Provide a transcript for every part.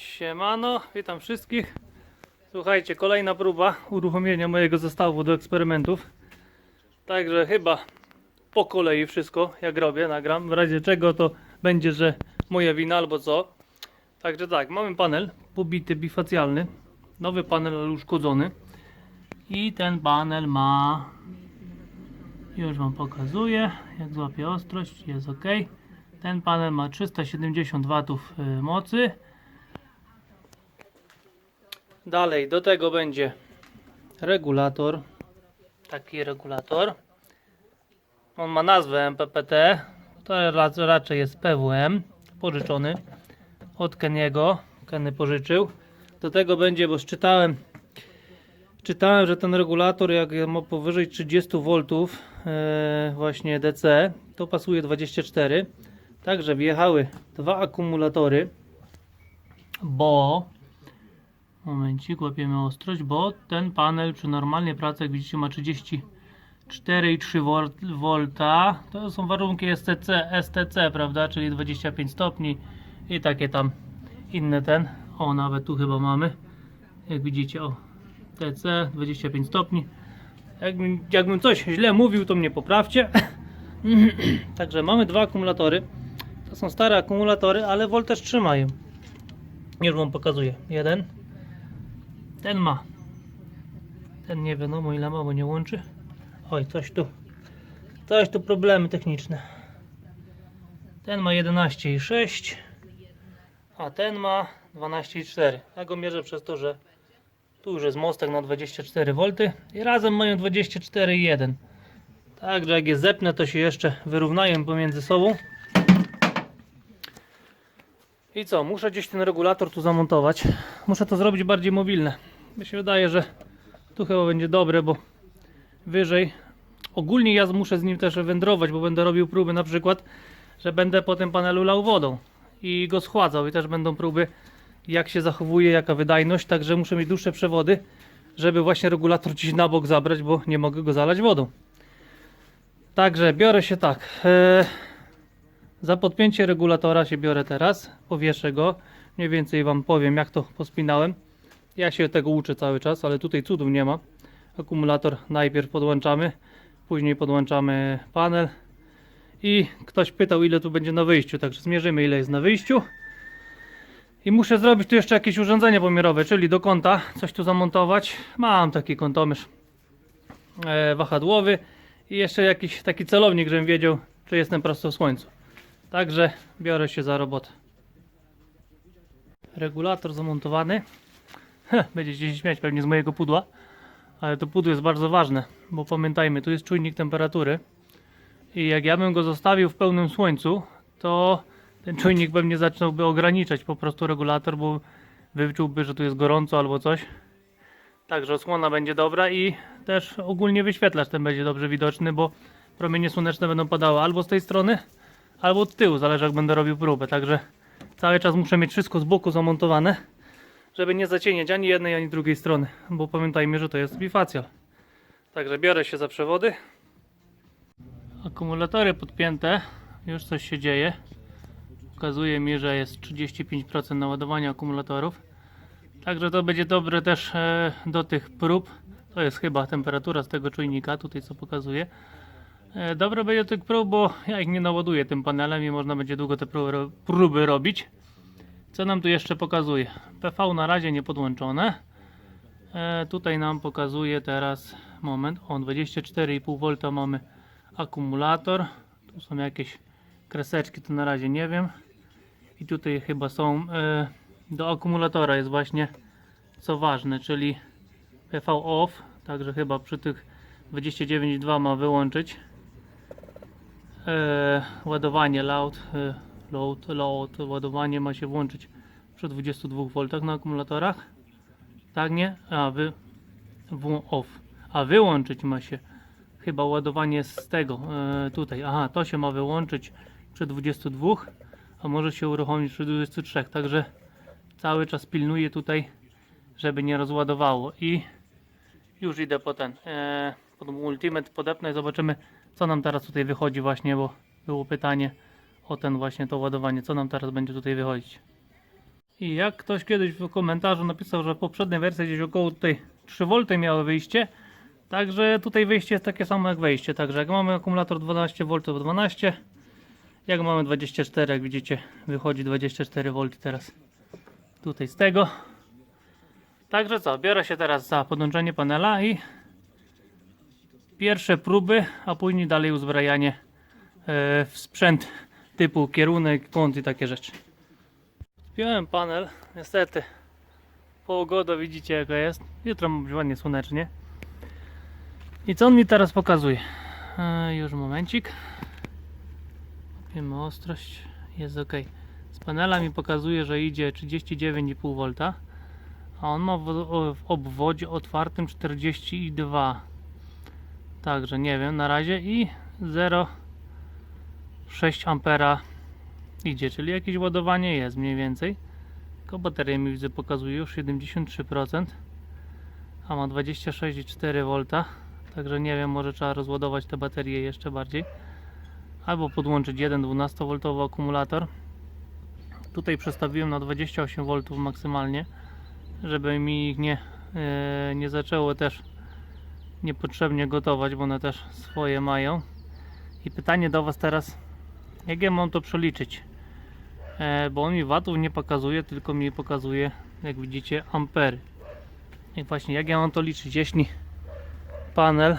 Siemano, witam wszystkich. Słuchajcie, kolejna próba uruchomienia mojego zestawu do eksperymentów. Także chyba po kolei wszystko, jak robię, nagram. W razie czego to będzie, że moja wina albo co. Także tak, mamy panel pobity bifacjalny. Nowy panel, ale uszkodzony. I ten panel ma... Już Wam pokazuję, jak złapie ostrość, jest ok. Ten panel ma 370 W y, mocy. Dalej do tego będzie regulator. Taki regulator. On ma nazwę MPPT. To ra- raczej jest PWM. Pożyczony od Keniego. Kenny pożyczył. Do tego będzie, bo czytałem, czytałem, że ten regulator jak ma powyżej 30 V e, właśnie DC, to pasuje 24. Także wjechały dwa akumulatory, bo Momencik, łapiemy ostrość, bo ten panel przy normalnej pracy, jak widzicie, ma 34,3 V. To są warunki STC, STC, prawda? Czyli 25 stopni i takie tam inne ten. O, nawet tu chyba mamy. Jak widzicie, o, TC 25 stopni. Jakbym, jakbym coś źle mówił, to mnie poprawcie. Także mamy dwa akumulatory. To są stare akumulatory, ale woltaż trzymają. Już wam pokazuję. Jeden. Ten ma. Ten nie wiadomo ile ma, bo nie łączy. Oj, coś tu. Coś tu problemy techniczne. Ten ma 11,6 a ten ma 12,4. Ja go mierzę przez to, że tu już jest mostek na 24V i razem mają 24,1. Także jak je zepnę, to się jeszcze wyrównają pomiędzy sobą. I co, muszę gdzieś ten regulator tu zamontować. Muszę to zrobić bardziej mobilne. Mi się wydaje, że tu chyba będzie dobre, bo wyżej. Ogólnie ja muszę z nim też wędrować, bo będę robił próby na przykład, że będę po tym panelu lał wodą i go schładzał i też będą próby jak się zachowuje, jaka wydajność, także muszę mieć dłuższe przewody, żeby właśnie regulator gdzieś na bok zabrać, bo nie mogę go zalać wodą. Także biorę się tak. e, za podpięcie regulatora się biorę teraz, powieszę go, mniej więcej Wam powiem jak to pospinałem. Ja się tego uczę cały czas, ale tutaj cudów nie ma. Akumulator najpierw podłączamy, później podłączamy panel i ktoś pytał ile tu będzie na wyjściu, także zmierzymy ile jest na wyjściu. I muszę zrobić tu jeszcze jakieś urządzenie pomiarowe, czyli do kąta coś tu zamontować. Mam taki kątomierz e, wahadłowy i jeszcze jakiś taki celownik, żebym wiedział czy jestem prosto w słońcu. Także biorę się za robotę. Regulator zamontowany. Będziecie się śmiać pewnie z mojego pudła, ale to pudło jest bardzo ważne, bo pamiętajmy, tu jest czujnik temperatury i jak ja bym go zostawił w pełnym słońcu, to ten czujnik pewnie zacząłby ograniczać po prostu regulator, bo wyczułby, że tu jest gorąco albo coś. Także osłona będzie dobra i też ogólnie wyświetlacz ten będzie dobrze widoczny, bo promienie słoneczne będą padały albo z tej strony, albo od tyłu, zależy jak będę robił próbę. Także cały czas muszę mieć wszystko z boku zamontowane, żeby nie zacieniać ani jednej, ani drugiej strony, bo pamiętajmy, że to jest bifacjal. Także biorę się za przewody. Akumulatory podpięte, już coś się dzieje. Pokazuje mi, że jest 35% naładowania akumulatorów. Także to będzie dobre też e, do tych prób. To jest chyba temperatura z tego czujnika, tutaj co pokazuje. Dobre będzie do tych prób, bo ja ich nie naładuję tym panelem i można będzie długo te próby robić. Co nam tu jeszcze pokazuje? PV na razie nie podłączone. E, tutaj nam pokazuje teraz, moment, o 24,5 V mamy akumulator. Tu są jakieś kreseczki, to na razie nie wiem. I tutaj chyba są e, do akumulatora jest właśnie co ważne, czyli PV off, także chyba przy tych 29.2 ma wyłączyć e, ładowanie loud, e, load, load, ładowanie ma się włączyć przy 22 V na akumulatorach. Tak nie? A wy off. A wyłączyć ma się chyba ładowanie z tego e, tutaj. Aha, to się ma wyłączyć przy 22, a może się uruchomić przy 23. Także cały czas pilnuję tutaj, żeby nie rozładowało i już idę po ten e, pod Ultimate podepnę i zobaczymy co nam teraz tutaj wychodzi właśnie, bo było pytanie o ten właśnie to ładowanie, co nam teraz będzie tutaj wychodzić. I jak ktoś kiedyś w komentarzu napisał, że w poprzedniej wersji gdzieś około tutaj 3V miało wyjście, także tutaj wyjście jest takie samo jak wejście. Także jak mamy akumulator 12V to 12, jak mamy 24, jak widzicie, wychodzi 24V teraz tutaj z tego. Także co, biorę się teraz za podłączenie panela i pierwsze próby, a później dalej uzbrajanie e, w sprzęt typu kierunek, kąt i takie rzeczy. Wpiąłem panel, niestety pogoda widzicie jaka jest, jutro ma być ładnie słonecznie. I co on mi teraz pokazuje? E, już momencik. Wiemy ostrość, jest ok. Z panela mi pokazuje, że idzie 39,5 V, a on ma w, w obwodzie otwartym 42. Także nie wiem na razie i 0,6 ampera idzie, czyli jakieś ładowanie jest mniej więcej. Tylko bateria mi widzę pokazuje już 73%, a ma 26,4 V. Także nie wiem, może trzeba rozładować te baterie jeszcze bardziej. Albo podłączyć jeden 12V akumulator. Tutaj przestawiłem na 28 V maksymalnie, żeby mi ich nie, e, nie zaczęło też niepotrzebnie gotować, bo one też swoje mają. I pytanie do Was teraz, jak ja mam to przeliczyć? E, bo on mi watów nie pokazuje, tylko mi pokazuje, jak widzicie, ampery. I właśnie, jak ja mam to liczyć, jeśli panel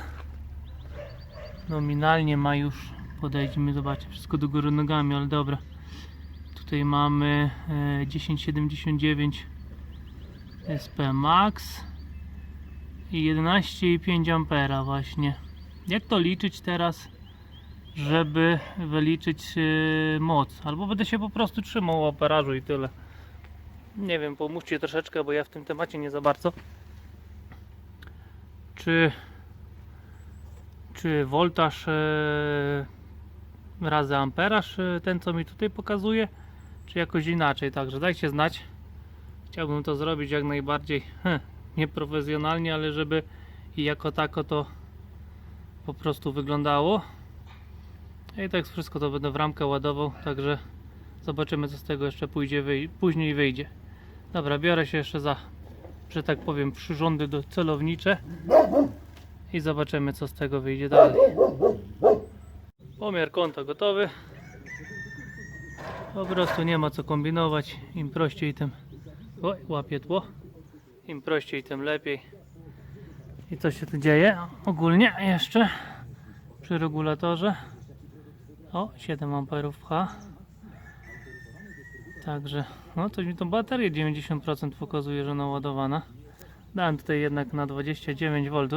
nominalnie ma już, podejdźmy, zobaczcie, wszystko do góry nogami, ale dobra. Tutaj mamy e, 1079 SP Max i 11,5 ampera właśnie. Jak to liczyć teraz, żeby wyliczyć e, moc? Albo będę się po prostu trzymał operażu i tyle. Nie wiem, pomóżcie troszeczkę, bo ja w tym temacie nie za bardzo. Czy czy voltaż e, razy amperaż e, ten co mi tutaj pokazuje, czy jakoś inaczej. Także dajcie znać. Chciałbym to zrobić jak najbardziej nieprofesjonalnie, ale żeby i jako tako to po prostu wyglądało. I tak wszystko to będę w ramkę ładował, także zobaczymy co z tego jeszcze pójdzie, wyj- później wyjdzie. Dobra, biorę się jeszcze za, że tak powiem, przyrządy do celownicze i zobaczymy co z tego wyjdzie dalej. Pomiar kąta gotowy. Po prostu nie ma co kombinować. Im prościej tym. Oj, łapie tło. Im prościej tym lepiej. I co się tu dzieje? Ogólnie jeszcze przy regulatorze. O, 7 amperów pcha. Także, no to mi tą baterię 90% pokazuje, że naładowana. Dałem tutaj jednak na 29 V.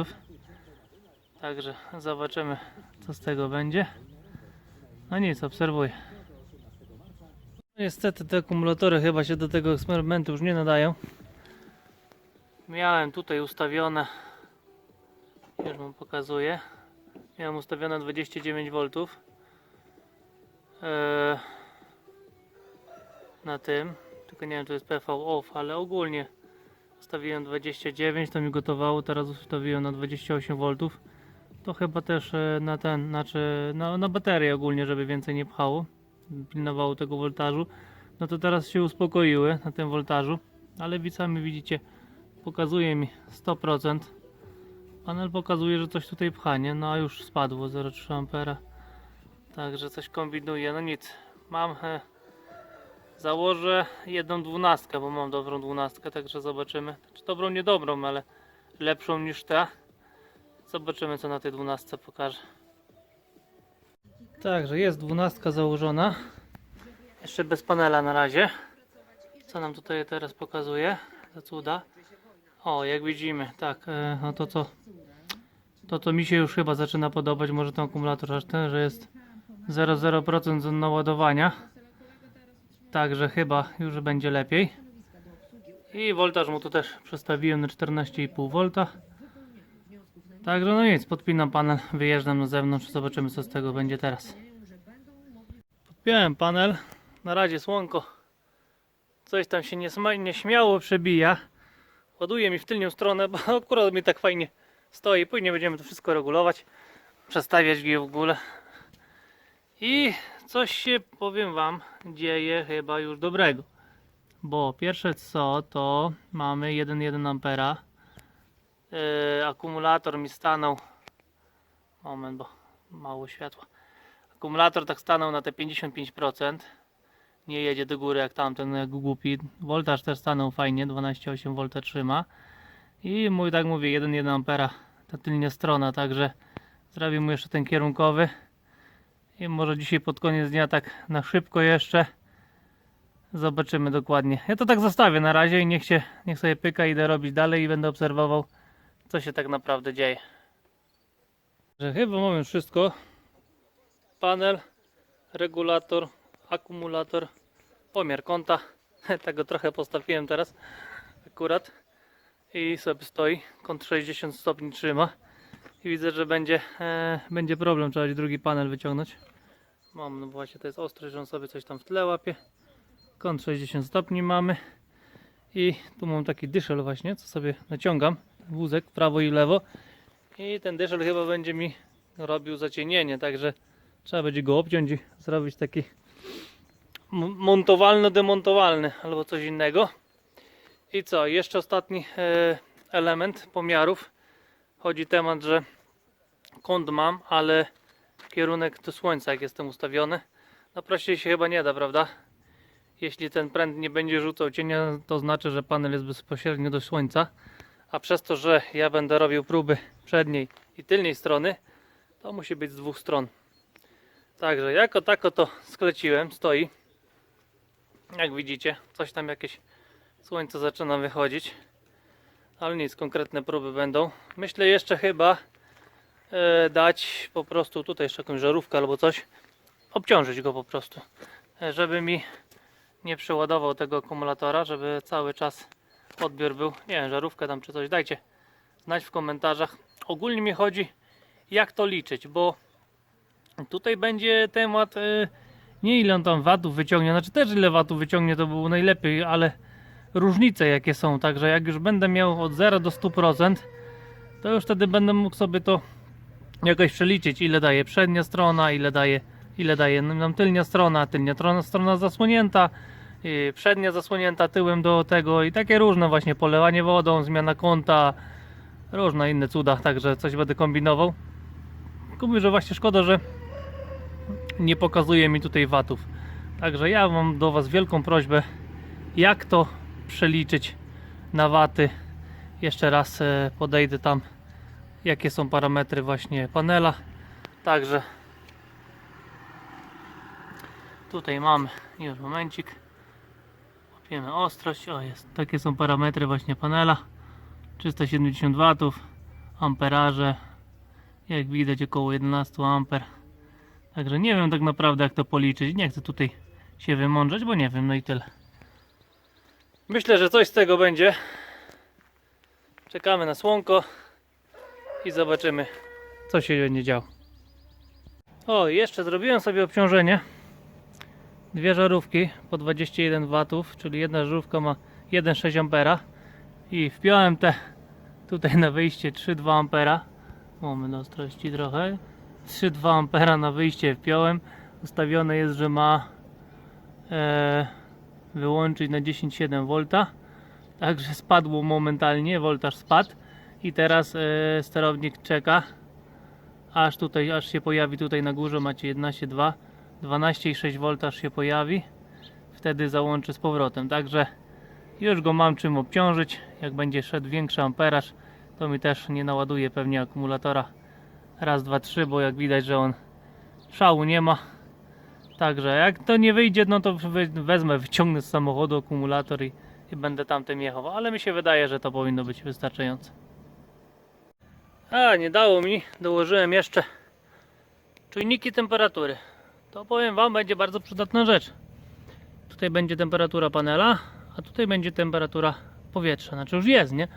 Także zobaczymy co z tego będzie. No nic, obserwuję. Niestety te akumulatory chyba się do tego eksperymentu już nie nadają. Miałem tutaj ustawione, już wam pokazuję. Miałem ustawione 29 V. Eee, na tym, tylko nie wiem czy jest PV off, ale ogólnie ustawiłem 29, to mi gotowało, teraz ustawiłem na 28 V. To chyba też e, na ten, znaczy na, na baterię ogólnie, żeby więcej nie pchało, pilnowało tego voltażu. No to teraz się uspokoiły na tym voltażu, ale sami widzicie, pokazuje mi 100%. Panel pokazuje, że coś tutaj pcha, nie? No a już spadło 0,3 ampera. Także coś kombinuje, no nic. Mam, e, założę jedną dwunastkę, bo mam dobrą dwunastkę, także zobaczymy. Czy dobrą, nie dobrą, ale lepszą niż ta. Zobaczymy co na tej 12 pokaże. Także jest 12 założona. Jeszcze bez panela na razie. Co nam tutaj teraz pokazuje? Za cuda. O, jak widzimy, tak, e, no to co? To to mi się już chyba zaczyna podobać. Może ten akumulator aż ten, że jest 0,0% naładowania. Także chyba już będzie lepiej. I voltaż mu tu też przestawiłem na 14,5 V. Także no nic, podpinam panel, wyjeżdżam na zewnątrz, zobaczymy co z tego będzie teraz. Podpiąłem panel, na razie słonko coś tam się nie, sma- nie śmiało przebija. Ładuje mi w tylnią stronę, bo akurat mi tak fajnie stoi. Później będziemy to wszystko regulować, przestawiać je w ogóle. I coś się, powiem Wam, dzieje chyba już dobrego. Bo pierwsze co to mamy 1,1 ampera. Yy, akumulator mi stanął. Moment, bo mało światła. Akumulator tak stanął na te 55%. Nie jedzie do góry jak tamten, jak głupi. Voltaż też stanął fajnie, 12,8 V trzyma. I mój, tak mówię, 1,1 ampera ta tylnia strona, także zrobię mu jeszcze ten kierunkowy. I może dzisiaj pod koniec dnia tak na szybko jeszcze zobaczymy dokładnie. Ja to tak zostawię na razie i niech się, niech sobie pyka, idę robić dalej i będę obserwował co się tak naprawdę dzieje. Że chyba mamy wszystko. Panel, regulator, akumulator, pomiar kąta. Tego trochę postawiłem teraz akurat. I sobie stoi. Kąt 60 stopni trzyma. I widzę, że będzie, e, będzie problem. Trzeba będzie drugi panel wyciągnąć. Mam, no właśnie to jest ostrość, że on sobie coś tam w tle łapie. Kąt 60 stopni mamy. I tu mam taki dyszel właśnie, co sobie naciągam. Wózek prawo i lewo. I ten dyszel chyba będzie mi robił zacienienie, także trzeba będzie go obciąć i zrobić taki montowalno-demontowalny albo coś innego. I co, jeszcze ostatni e, element pomiarów. Chodzi temat, że kąt mam, ale kierunek do słońca jak jestem ustawiony. No prościej się chyba nie da, prawda? Jeśli ten pręt nie będzie rzucał cienia, to znaczy, że panel jest bezpośrednio do słońca. A przez to, że ja będę robił próby przedniej i tylnej strony, to musi być z dwóch stron. Także jako tako to skleciłem, stoi. Jak widzicie, coś tam jakieś słońce zaczyna wychodzić. Ale nic, konkretne próby będą. Myślę jeszcze chyba e, dać po prostu tutaj jeszcze jakąś żarówkę albo coś. Obciążyć go po prostu. E, żeby mi nie przeładował tego akumulatora, żeby cały czas odbiór był. Nie wiem, żarówkę tam czy coś. Dajcie znać w komentarzach. Ogólnie mi chodzi jak to liczyć, bo tutaj będzie temat e, nie ile on tam watów wyciągnie, znaczy też ile watów wyciągnie to było najlepiej, ale różnice jakie są, także jak już będę miał od 0 do 100% to już wtedy będę mógł sobie to jakoś przeliczyć ile daje przednia strona, ile daje ile daje nam tylnia strona, tylnia strona, strona zasłonięta yy, przednia zasłonięta tyłem do tego i takie różne właśnie polewanie wodą, zmiana kąta różne inne cuda, także coś będę kombinował. Tylko mówię, że właśnie szkoda, że nie pokazuje mi tutaj watów. Także ja mam do Was wielką prośbę jak to przeliczyć na waty. Jeszcze raz e, podejdę tam jakie są parametry właśnie panela. Także tutaj mamy już momencik. Łapiemy ostrość. O jest. Takie są parametry właśnie panela. 370 watów amperaże. Jak widać około 11 amper. Także nie wiem tak naprawdę jak to policzyć. Nie chcę tutaj się wymądrzeć bo nie wiem no i tyle Myślę, że coś z tego będzie. Czekamy na słonko i zobaczymy, co się będzie działo. O, jeszcze zrobiłem sobie obciążenie. Dwie żarówki po 21 watów, czyli jedna żarówka ma 1,6 ampera i wpiąłem te tutaj na wyjście 3,2 ampera. Moment ostrości trochę. 3,2 ampera na wyjście wpiąłem. Ustawione jest, że ma e, wyłączyć na 10,7 V. Także spadło momentalnie, voltaż spadł. I teraz e, sterownik czeka. Aż tutaj, aż się pojawi tutaj na górze macie 11,2 12,6 V się pojawi. Wtedy załączy z powrotem. Także już go mam czym obciążyć. Jak będzie szedł większy amperaż to mi też nie naładuje pewnie akumulatora. Raz, dwa, trzy, bo jak widać, że on szału nie ma Także jak to nie wyjdzie, no to wezmę, wyciągnę z samochodu akumulator i, i będę tamtym jechał. Ale mi się wydaje, że to powinno być wystarczające. A, nie dało mi. Dołożyłem jeszcze czujniki temperatury. To powiem Wam, będzie bardzo przydatna rzecz. Tutaj będzie temperatura panela, a tutaj będzie temperatura powietrza. Znaczy już jest, nie?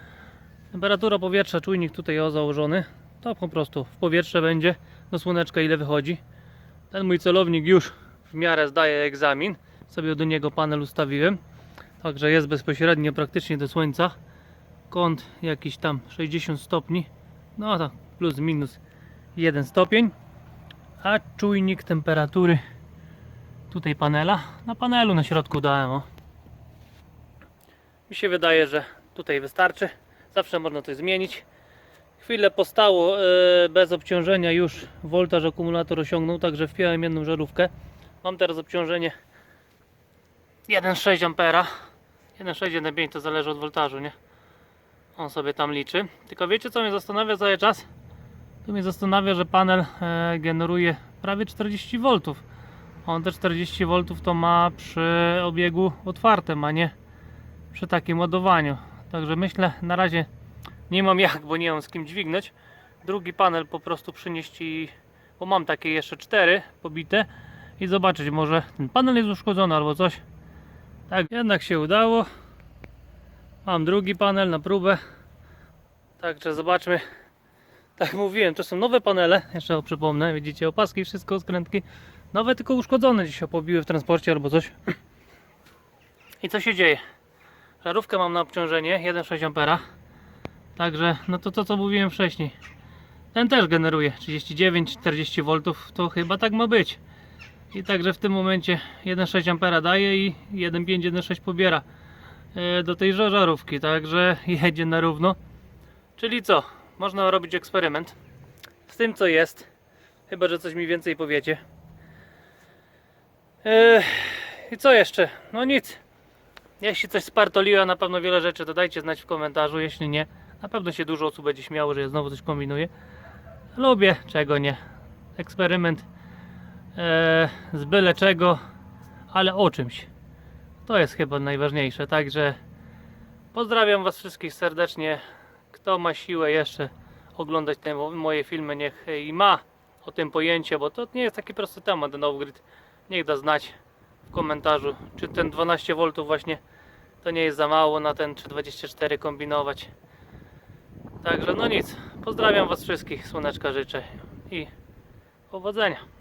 Temperatura powietrza, czujnik tutaj o założony. To po prostu w powietrze będzie do słoneczka ile wychodzi. Ten mój celownik już w miarę zdaje egzamin. Sobie do niego panel ustawiłem. Także jest bezpośrednio praktycznie do słońca. Kąt jakiś tam 60 stopni. No tak, plus minus 1 stopień. A czujnik temperatury tutaj panela. Na panelu na środku dałem o. Mi się wydaje, że tutaj wystarczy. Zawsze można coś zmienić. Chwilę postało e, bez obciążenia już voltaż akumulator osiągnął, także wpiąłem jedną żarówkę. Mam teraz obciążenie 1,6 ampera. 1,6, 1,5 to zależy od voltażu, nie? On sobie tam liczy. Tylko wiecie co mnie zastanawia cały czas? To mnie zastanawia, że panel e, generuje prawie 40 V. On te 40 V to ma przy obiegu otwartym, a nie przy takim ładowaniu. Także myślę, na razie nie mam jak, bo nie mam z kim dźwignąć. Drugi panel po prostu przynieść i... bo mam takie jeszcze cztery pobite i zobaczyć, może ten panel jest uszkodzony albo coś. Tak, jednak się udało. Mam drugi panel na próbę. Także zobaczmy. Tak mówiłem, to są nowe panele. Jeszcze przypomnę, widzicie opaski, wszystko, skrętki. Nowe, tylko uszkodzone się pobiły w transporcie albo coś. I co się dzieje? Żarówkę mam na obciążenie 1,6 ampera. Także, no to to co mówiłem wcześniej. Ten też generuje 39-40 V, to chyba tak ma być. I także w tym momencie 1,6 ampera daje i 1,5, 1,6 pobiera e, do tej ża- żarówki, także jedzie na równo. Czyli co? Można robić eksperyment z tym co jest. Chyba, że coś mi więcej powiecie. E, I co jeszcze? No nic. Jeśli coś spartoliło, na pewno wiele rzeczy, to dajcie znać w komentarzu. Jeśli nie, na pewno się dużo osób będzie śmiało, że ja znowu coś kombinuję. Lubię, czego nie. Eksperyment e, z byle czego, ale o czymś. To jest chyba najważniejsze. Także pozdrawiam Was wszystkich serdecznie. Kto ma siłę jeszcze oglądać te mo- moje filmy, niech i ma o tym pojęcie, bo to nie jest taki prosty temat, ten off-grid. Niech da znać w komentarzu, czy ten 12 V właśnie to nie jest za mało na ten, czy 24 kombinować. Także no nic, pozdrawiam Was wszystkich, słoneczka życzę i powodzenia.